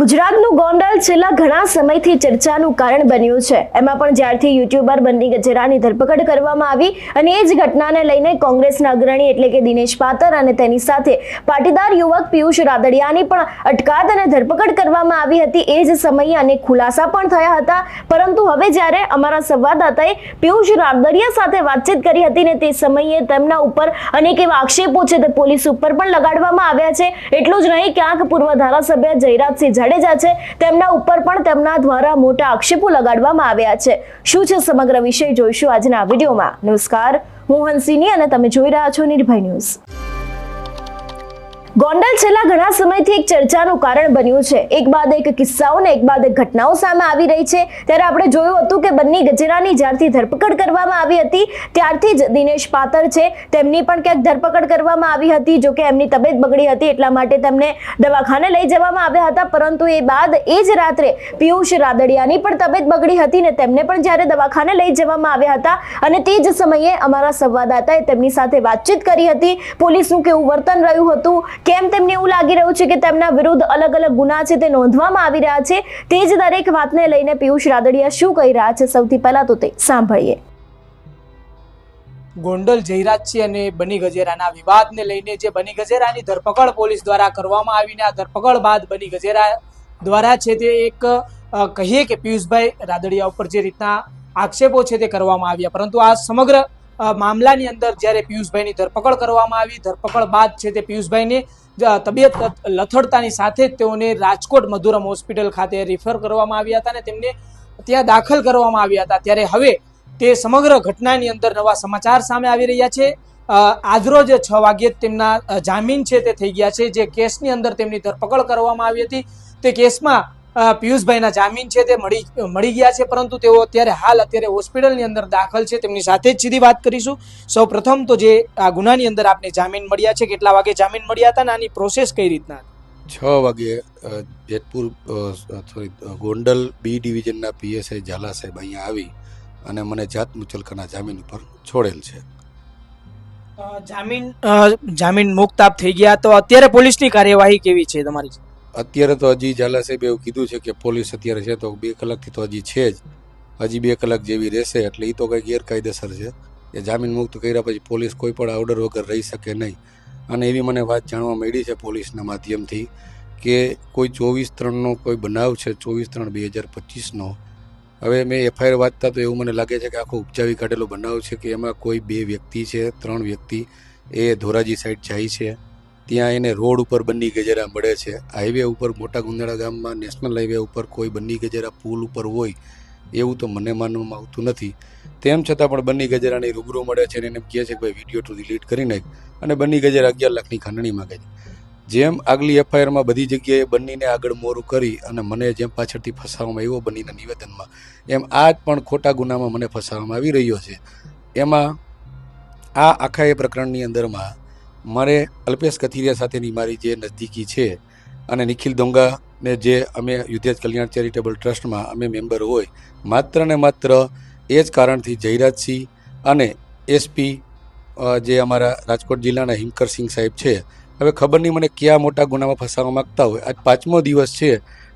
ગુજરાતનું ગોંડલ છેલ્લા ઘણા સમયથી ચર્ચાનું કારણ બન્યું છે. એમાં પણ જ્યારથી યુટ્યુબર બન્ની ગજેરાની ધરપકડ કરવામાં આવી અને એ જ ઘટનાને લઈને કોંગ્રેસના અગ્રણી એટલે કે દિનેશ પાતર અને તેની સાથે પાટીદાર યુવક પિયુષ રાદડિયાની પણ અટકાત અને ધરપકડ કરવામાં આવી હતી. એ જ સમયે અનેક ખુલાસા પણ થયા હતા. પરંતુ હવે જ્યારે અમારા સંવાદદાતાએ પિયુષ રાદડિયા સાથે વાતચીત કરી હતી ને તે સમયે તેમના ઉપર અનેક એવા આક્ષેપો છે તે પોલીસ ઉપર પણ લગાડવામાં આવ્યા છે. એટલું જ નહીં, ક્યાંક પૂર્વ ધારાસભ્ય જયરાજસિંહ જાડેજા છે, તેમના ઉપર પણ તેમના દ્વારા મોટા આક્ષેપો લગાડવામાં આવ્યા છે. શું છે સમગ્ર વિષય જોઈશું આજના વિડીયોમાં. નમસ્કાર હું હંસિની અને તમે જોઈ રહ્યા છો નિર્ભય ન્યૂઝ. ગોંડલ છેલ્લા ઘણા સમયથી એક ચર્ચાનું કારણ બન્યું છે. એક બાદ એક કિસ્સાઓ ને એક બાદ એક ઘટનાઓ સામે આવી રહી છે. ત્યારે આપણે જોયું હતું કે બંને ગજેરાની જ્યારથી ધરપકડ કરવામાં આવી હતી, ત્યારથી જ દિનેશ પાતર છે. તેમની પણ ક્યાંક ધરપકડ કરવામાં આવી હતી, જો કે એમની તબિયત બગડી હતી એટલા માટે તેમને દવાખાને લઈ જવામાં આવ્યા હતા. પરંતુ એ બાદ એ જ રાત્રે પિયુષ રાદડિયાની પણ તબિયત બગડી હતી ને તેમને પણ જ્યારે દવાખાને લઈ જવામાં આવ્યા હતા. અને તે જ સમયે અમારા સંવાદદાતાએ તેમની સાથે વાતચીત કરી હતી. પોલીસનું કેવું વર્તન રહ્યું હતું? કેમ તેમને એવું લાગી રહ્યું છે કે તેમના વિરુદ્ધ અલગ અલગ ગુના છે તે નોંધવામાં આવી રહ્યા છે? તે જ દરેક વાતને લઈને પિયુષ રાદડિયા શું કહી રહ્યા છે? સૌથી પહેલા તો તે સાંભળીએ. ગોંડલ જયરાજસિંહ અને બની ગજેરાના વિવાદને લઈને જે બની ગજેરાની ધરપકડ પોલીસ દ્વારા કરવામાં આવીને આ ધરપકડ બાદ બની ગજેરા દ્વારા છે તે એક કહીએ કે પિયુષભાઈ રાદડિયા ઉપર જે રીતના આક્ષેપો છે તે કરવામાં આવ્યા. પરંતુ આ સમગ્ર મામલાની અંદર જ્યારે પિયુષભાઈની ધરપકડ કરવામાં આવી, ધરપકડ બાદ છે તે પિયુષભાઈને તબિયત લથડતાની સાથે જ તેઓને રાજકોટ મધુરમ હોસ્પિટલ ખાતે રિફર કરવામાં આવ્યા હતા અને તેમને ત્યાં દાખલ કરવામાં આવ્યા હતા. ત્યારે હવે તે સમગ્ર ઘટનાની અંદર નવા સમાચાર સામે આવી રહ્યા છે. આજરોજ છ વાગ્યે તેમના જામીન છે તે થઈ ગયા છે. જે કેસની અંદર તેમની ધરપકડ કરવામાં આવી હતી. તે કેસમાં પિયુષભાઈના જામીન છે તે મળી મળી ગયા છે પરંતુ તેઓ અત્યારે હાલ અત્યારે હોસ્પિટલની અંદર દાખલ છે. તેમની સાથે જ સીધી વાત કરીશું. સૌ પ્રથમ તો જે આ ગુનાની અંદર આપને જામીન મળ્યા છે કેટલા વાગે જામીન મળ્યા હતા અને આની પ્રોસેસ કઈ રીતના છ વાગે જેતપુર સોરી ગોંડલ બી ડિવિઝનના પીએસઆઈ ઝાલા સાહેબ અહીંયા આવી અને મને જાત મુચલકાના જામીન ઉપર છોડેલ છે. જામીન જામીન મુક્ત આપ થઈ ગયા. તો અત્યારે પોલીસની કાર્યવાહી કેવી છે તમારી? અત્યારે તો હજી ઝાલા એવું કીધું છે કે પોલીસ અત્યારે છે તો બે કલાકથી તો હજી છે જ. હજી બે કલાક જેવી રહેશે એટલે એ તો કંઈ ગેરકાયદેસર છે. એ જામીન મુક્ત કર્યા પછી પોલીસ કોઈ પણ ઓર્ડર વગર રહી શકે નહીં. અને એવી મને વાત જાણવા મળી છે પોલીસના માધ્યમથી કે કોઈ ચોવીસ ત્રણનો કોઈ બનાવ છે ચોવીસ ત્રણ બે હજાર પચીસનો. હવે મેં એફઆઈઆર વાંચતા તો એવું મને લાગે છે કે આખો ઉપજાવી કાઢેલો બનાવ છે કે એમાં કોઈ બે વ્યક્તિ છે, ત્રણ વ્યક્તિ. એ ધોરાજી સાઈડ જાય છે. ત્યાં એને રોડ ઉપર બન્ની ગજેરા મળે છે. હાઈવે ઉપર મોટા ગુંદાળા ગામમાં, નેશનલ હાઈવે ઉપર કોઈ બન્ની ગજેરા પુલ ઉપર હોય એવું તો મને માનવામાં આવતું નથી. તેમ છતાં પણ બન્ની ગજેરાની રૂબરૂ મળે છે અને એને કહે છે કે ભાઈ વીડિયો તું ડિલીટ કરી નાખ અને બન્ની ગજેરા અગિયાર લાખની ખાંડણી માગે છે. જેમ આગલી એફઆઈઆરમાં બધી જગ્યાએ બંનીને આગળ મોરું કરી અને મને જેમ પાછળથી ફસાવવામાં આવ્યો બંનીના નિવેદનમાં, એમ આ પણ ખોટા ગુનામાં મને ફસાવવામાં આવી રહ્યો છે. એમાં આ આખા એ પ્રકરણની અંદરમાં મારે અલ્પેશ કથિરિયા સાથેની મારી જે નજદીકી છે અને નિખિલ દોંગાને જે અમે યુદ્ધેજ કલ્યાણ ચેરિટેબલ ટ્રસ્ટમાં અમે મેમ્બર હોય, માત્ર ને માત્ર એ જ કારણથી જયરાજસિંહ અને એસપી જે અમારા રાજકોટ જિલ્લાના હિમકરસિંહ સાહેબ છે, હવે ખબર નહીં મને કયા મોટા ગુનામાં ફસાવવા માગતા હોય. આજ પાંચમો દિવસ છે,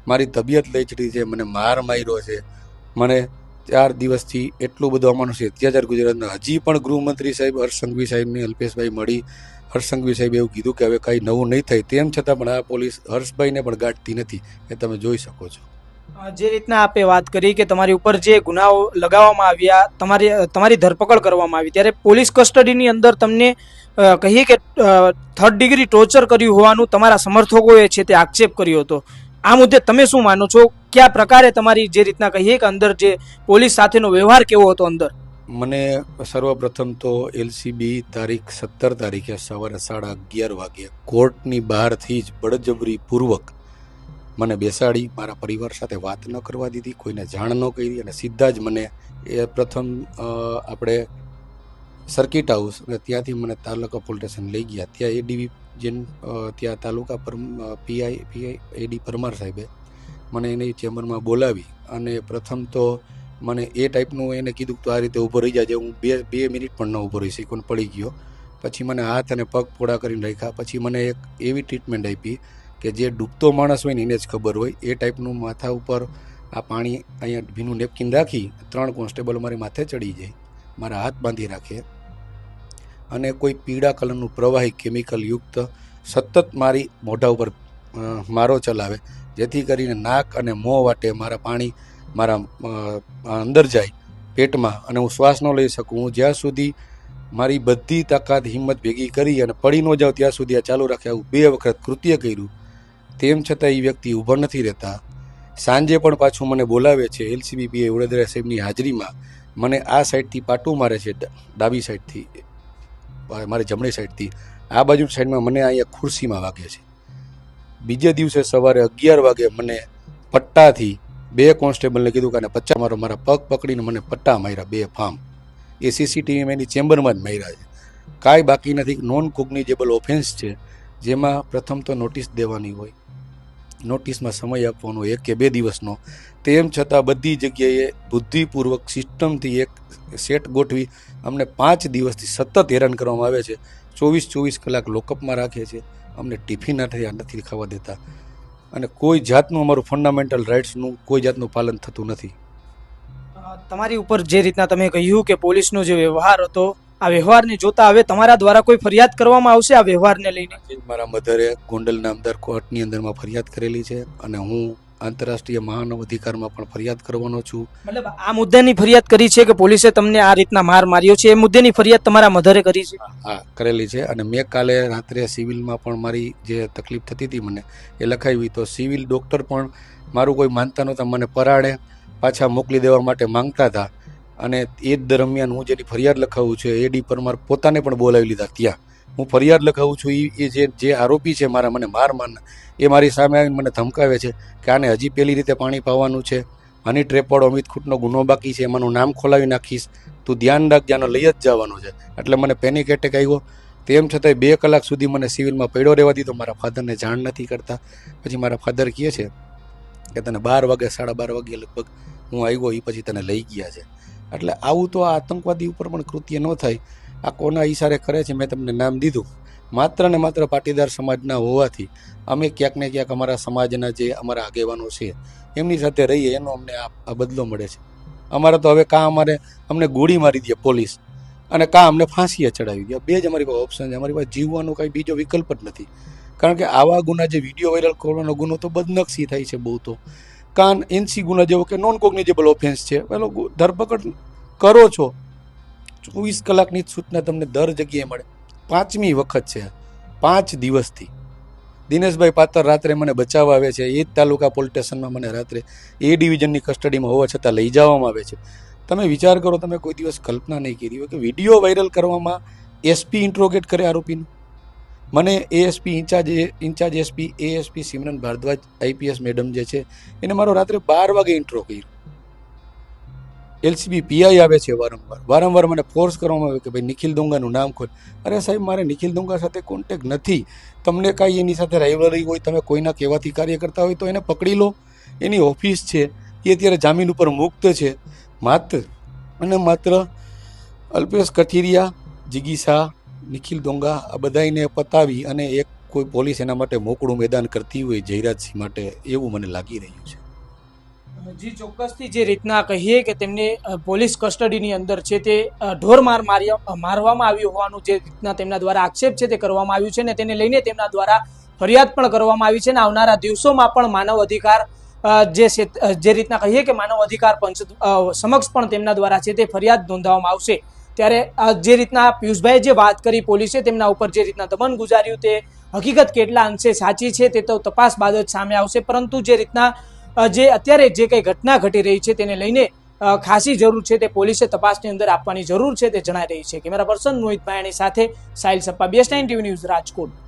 મારી તબિયત લઈ છે, મને માર માર્યો છે. મને ચાર દિવસથી એટલું બધું છે, અત્યાચાર ગુજરાતના. હજી પણ ગૃહમંત્રી સાહેબ હર્ષ સંઘવી સાહેબને અલ્પેશભાઈ મળી હર્ષ સંઘવી સાહેબે એવું કીધું કે હવે કાંઈ નવું નહીં થાય તેમ છતાં પણ આ પોલીસ હર્ષભાઈને પણ ગાંઠતી નથી. એ તમે જોઈ શકો છો. જે રીતના આપે વાત કરી કે તમારી ઉપર જે ગુનાઓ લગાવવામાં આવ્યા, તમારી તમારી ધરપકડ કરવામાં આવી, ત્યારે પોલીસ કસ્ટડીની અંદર તમને કહીએ કે થર્ડ ડિગ્રી ટોર્ચર કર્યું હોવાનું તમારા સમર્થકોએ છે તે આક્ષેપ કર્યો હતો. આ મુદ્દે તમે શું માનો છો? કયા પ્રકારે તમારી જે રીતના કહીએ કે અંદર જે પોલીસ સાથેનો વ્યવહાર કેવો હતો અંદર? મને સર્વપ્રથમ તો એલસીબી તારીખ સત્તર તારીખે સવારે સાડા અગિયાર વાગ્યે કોર્ટની બહારથી જ બળજબરી પૂર્વક મને બેસાડી, મારા પરિવાર સાથે વાત ન કરવા દીધી, કોઈને જાણ ન કરી અને સીધા જ મને એ પ્રથમ આપણે સર્કિટ હાઉસ અને ત્યાંથી મને તાલુકા પોલીસ સ્ટેશન લઈ ગયા. ત્યાં એડીવી જેન ત્યાં તાલુકા પર પીઆઈ પીઆઈ, એડી પરમાર સાહેબે મને એની ચેમ્બરમાં બોલાવી અને પ્રથમ તો મને એ ટાઈપનું એને કીધું તો આ રીતે ઊભો રહી જાય હું બે બે મિનિટ પણ ન ઊભો રહી શક્યો પડી ગયો. પછી મને હાથ અને પગ પોળા કરીને રાખ્યા. પછી મને એક એવી ટ્રીટમેન્ટ આપી કે જે ડૂબતો માણસ હોય ને એને જ ખબર હોય. એ ટાઈપનું માથા ઉપર આ પાણી અહીંયા ભીનું નેપકિન રાખી ત્રણ કોન્સ્ટેબલ મારી માથે ચડી જાય. મારા હાથ બાંધી રાખે. અને કોઈ પીળા કલરનું પ્રવાહી કેમિકલ યુક્ત સતત મારી મોઢા ઉપર મારો ચલાવે. જેથી કરીને નાક અને મોં વાટે મારા પાણી મારા અંદર જાય પેટમાં અને હું શ્વાસ ન લઈ શકું. હું જ્યાં સુધી મારી બધી તાકાત, હિંમત ભેગી કરી અને પડી ન જાઉં, ત્યાં સુધી આ ચાલુ રાખે આવું બે વખત કૃત્ય કર્યું. તેમ છતાં એ વ્યક્તિ ઊભા નથી રહેતા. સાંજે પણ પાછું મને બોલાવે છે એલસીબીપીએ વડોદરા સાહેબની હાજરીમાં. મને આ સાઈડથી પાટું મારે છે ડાબી સાઈડથી મારી જમણી સાઈડથી. આ બાજુ સાઈડમાં મને અહીંયા ખુરશીમાં વાગે છે. બીજે દિવસે સવારે અગિયાર વાગે મને પટ્ટાથી બે કોન્સ્ટેબલને કીધું કે આને પચ્ચા મારો, મારા પગ પકડીને મને પટ્ટા માર્યા બે ફામ. એ સીસીટીવી એની ચેમ્બરમાં જ માર્યા છે. કાંઈ બાકી નથી નોન કોગ્નિજેબલ ઓફેન્સ છે, જેમાં પ્રથમ તો નોટિસ દેવાની હોય. નોટિસમાં સમય આપવાનો એક કે બે દિવસનો. તેમ છતાં બધી જગ્યાએ બુદ્ધિપૂર્વક સિસ્ટમથી એક સેટ ગોઠવી અમને પાંચ દિવસથી સતત હેરાન કરવામાં આવે છે. ચોવીસ ચોવીસ કલાક લોકઅપમાં રાખે છે. અમને ટિફિન નથી નથી ખાવા દેતા. અને કોઈ જાતનું અમારું ફંડામેન્ટલ રાઇટ્સનું કોઈ જાતનું પાલન થતું નથી. તમારી ઉપર જે રીતના તમે કહ્યું કે પોલીસનો જે વ્યવહાર હતો આ વ્યવહારને જોતા હવે તમારા દ્વારા કોઈ ફરિયાદ કરવામાં આવશે આ વ્યવહારને લઈને? મારા મધરે ગોંડલ નામદાર કોર્ટની અંદરમાં ફરિયાદ કરેલી છે અને હું આંતરરાષ્ટ્રીય માનવ અધિકારમાં પણ ફરિયાદ કરવાનો છું. મતલબ આ મુદ્દાની ફરિયાદ કરી છે કે પોલીસે તમને આ રીતના માર માર્યો છે? એ મુદ્દેની ફરિયાદ તમારા મધરે કરી છે? હા કરેલી છે. અને મેં કાલે રાત્રે સિવિલમાં પણ મારી જે તકલીફ થતી હતી મને એ લખાવી તો સિવિલ ડૉક્ટર પણ મારું કોઈ માનતા નહોતા મને પરાળે પાછા મોકલી દેવા માટે માંગતા હતા. અને એ જ દરમિયાન હું જેની ફરિયાદ લખાવું છું એડી પરમાર પોતાને પણ બોલાવી લીધા ત્યાં. હું ફરિયાદ લખાવું છું એ જે જે આરોપી છે મારા મને માર મારના એ મારી સામે આવીને મને ધમકાવે છે કે આને હજી પેલી રીતે પાણી પાવાનું છે. હની ટ્રેપવાળો અમિત ખૂટનો ગુનો બાકી છે એમાંનું નામ ખોલાવી નાખીશ. તું ધ્યાન રાખ જ્યાંનો લઈ જ જવાનો છે. એટલે મને પેનિક એટેક આવ્યો. તેમ છતાંય બે કલાક સુધી મને સિવિલમાં પડ્યો રહેવા દીધો. મારા ફાધરને જાણ નથી કરતા. પછી મારા ફાધર કહે છે કે તને બાર વાગે, સાડા બાર વાગે લગભગ હું આવ્યો એ પછી તને લઈ ગયા છે. એટલે આવું તો આ આતંકવાદી ઉપર પણ કૃત્ય ન થાય. આ કોના ઈશારે કરે છે મેં તમને નામ દીધું. માત્ર ને માત્ર પાટીદાર સમાજના હોવાથી અમે ક્યાંક ને ક્યાંક અમારા સમાજના જે અમારા આગેવાનો છે, એમની સાથે રહીએ, એનો અમને આ બદલો મળે છે. અમારે તો હવે કાં અમારે અમને ગોળી મારી દે પોલીસ અને કાં અમને ફાંસીએ ચડાવી દે. બે જ અમારી પાસે ઓપ્શન છે. અમારી પાસે જીવવાનો કાંઈ બીજો વિકલ્પ જ નથી. કારણ કે આવા ગુના જે વીડિયો વાયરલ કરવાનો ગુનો તો બદનક્ષી થાય છે બહુ તો. કાન એનસી ગુના જેવો કે નોન કોગ્નિજેબલ ઓફેન્સ છે. પેલો ધરપકડ કરો છો. ચોવીસ કલાકની સૂચના તમને દર જગ્યાએ મળે. પાંચમી વખત છે. પાંચ દિવસથી. દિનેશભાઈ પાત્ર રાત્રે મને બચાવવા આવે છે. એ જ તાલુકા પોલીસ સ્ટેશનમાં મને રાત્રે એ ડિવિઝનની કસ્ટડીમાં હોવા છતાં લઈ જવામાં આવે છે. તમે વિચાર કરો, તમે કોઈ દિવસ કલ્પના નહીં કરી હોય કે વીડિયો વાયરલ કરવામાં એસપી ઇન્ટ્રોગેટ કરે આરોપીનું. મને ASP in-charge in-charge SP ASP Simran Bhardwaj IPS madam જે છે, એને મારો રાત્રે બાર વાગે ઇન્ટ્રો કર્યો. એલસીબી પીઆઈ આવે છે વારંવાર. વારંવાર મને ફોર્સ કરવામાં આવે કે ભાઈ નિખિલ દોંગાનું નામ ખોલ. અરે સાહેબ, મારે નિખિલ દુંગા સાથે કોન્ટેક નથી. તમને કાંઈ એની સાથે રાઇવલરી હોય, તમે કોઈના કહેવાથી કાર્ય કરતા હોય તો એને પકડી લો. એની ઓફિસ છે. એ અત્યારે જામીન ઉપર મુક્ત છે. માત્ર અને માત્ર અલ્પેશ કથિરિયા જીગી નિખિલ દોંગા આ બધાને પતાવી અને એક કોઈ પોલીસ એના માટે મોકળું મેદાન કરતી હોય જયરાજસિંહ માટે એવું મને લાગી રહ્યું છે. જી, ચોક્કસથી જે રીતના કહીએ કે તેમને પોલીસ કસ્ટડીની અંદર છે તે ઢોરમાર મારવામાં આવ્યું હોવાનું જે રીતના તેમના દ્વારા આક્ષેપ છે તે કરવામાં આવ્યું છે ને તેને લઈને તેમના દ્વારા ફરિયાદ પણ કરવામાં આવી છે ને આવનારા દિવસોમાં પણ માનવ અધિકાર જે છે જે રીતના કહીએ કે માનવ અધિકાર પંચ સમક્ષ પણ તેમના દ્વારા છે તે ફરિયાદ નોંધાવવામાં આવશે. ત્યારે જે રીતના પિયુષભાઈએ જે વાત કરી પોલીસે તેમના ઉપર જે રીતના દમન ગુજાર્યું તે હકીકત કેટલા અંશે સાચી છે તે તો તપાસ બાદ જ સામે આવશે. પરંતુ જે રીતના જે અત્યારે જે કંઈ ઘટના ઘટી રહી છે તેને લઈને ખાસી જરૂર છે તે પોલીસે તપાસની અંદર આપવાની જરૂર છે તે જણાઈ રહી છે. કેમેરા પર્સન મોહિત માયાણી સાથે Sahil Sappa nine TV news Rajkot.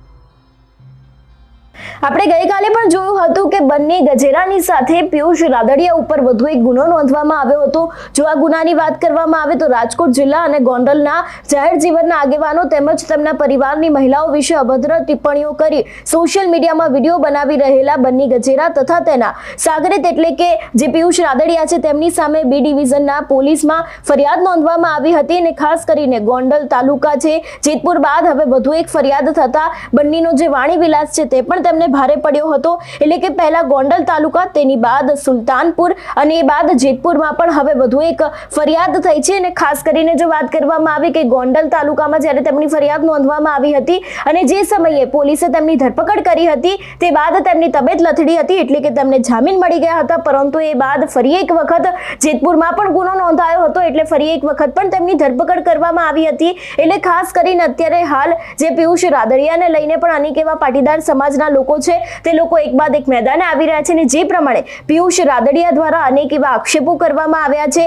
આપણે ગઈકાલે પણ જોયું હતું કે બંને ગજેરાની સાથે પિયુષ રાદડિયા ઉપર વધુ એક ગુનો નોંધવામાં આવ્યો હતો. જો આ ગુનાની વાત કરવામાં આવે તો રાજકોટ જિલ્લા અને ગોંડલના જાહેર જીવનના આગેવાનો તેમજ તેમના પરિવારની મહિલાઓ વિશે અભદ્ર ટિપ્પણીઓ કરી સોશિયલ મીડિયામાં વીડિયો બનાવી રહેલા બંને ગજેરા તથા તેના સાગરિત એટલે કે જે પિયુષ રાદડિયા છે તેમની સામે બી ડિવિઝનના પોલીસમાં ફરિયાદ નોંધવામાં આવી હતી અને ખાસ કરીને ગોંડલ તાલુકા છે. જેતપુર બાદ હવે વધુ એક ફરિયાદ થતા બંનેનો જે વાણી વિલાસ છે તે પણ તેમને ભારે પડ્યો હતો. એટલે કે પહેલા ગોંડલ તાલુકા, તેની બાદ સુલતાનપુર અને એ બાદ જેતપુરમાં પણ હવે વધુ એક ફરિયાદ થઈ છે. અને ખાસ કરીને જો વાત કરવામાં આવે કે ગોંડલ તાલુકામાં જ્યારે તેમની ફરિયાદ નોંધવામાં આવી હતી અને જે સમયે પોલીસે તેમની ધરપકડ કરી હતી, તે બાદ તેમની તબિયત લથડી હતી એટલે કે તેમને જામીન મળી ગયા હતા. પરંતુ એ બાદ ફરી એક વખત જેતપુરમાં પણ ગુનો નોંધાયો હતો. એટલે ફરી એક વખત પણ તેમની ધરપકડ કરવામાં આવી હતી. એટલે ખાસ કરીને અત્યારે હાલ જે પિયુષ રાદડિયાને લઈને પણ અનેક એવા પાટીદાર સમાજના લોકો છે, તે લોકો એક બાદ એક મેદાને આવી રહ્યા છે અને જે પ્રમાણે પિયુષ રાદડિયા દ્વારા અનેક એવા આક્ષેપો કરવામાં આવ્યા છે.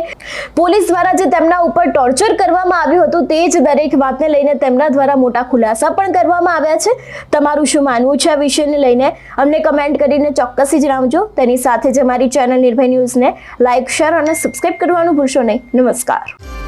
પોલીસ દ્વારા જે તેમના ઉપર ટોર્ચર કરવામાં આવ્યું હતું, તે જ દરેક વાતને લઈને તેમના દ્વારા મોટા ખુલાસા પણ કરવામાં આવ્યા છે. તમારું શું માનવું છે આ વિષયને લઈને? અમને કમેન્ટ કરીને ચોક્કસથી જણાવજો. તેની સાથે જ અમારી ચેનલ નિર્ભય ન્યૂઝને લાઇક શેર અને સબસ્ક્રાઇબ કરવાનું ભૂલશો નહીં. નમસ્કાર.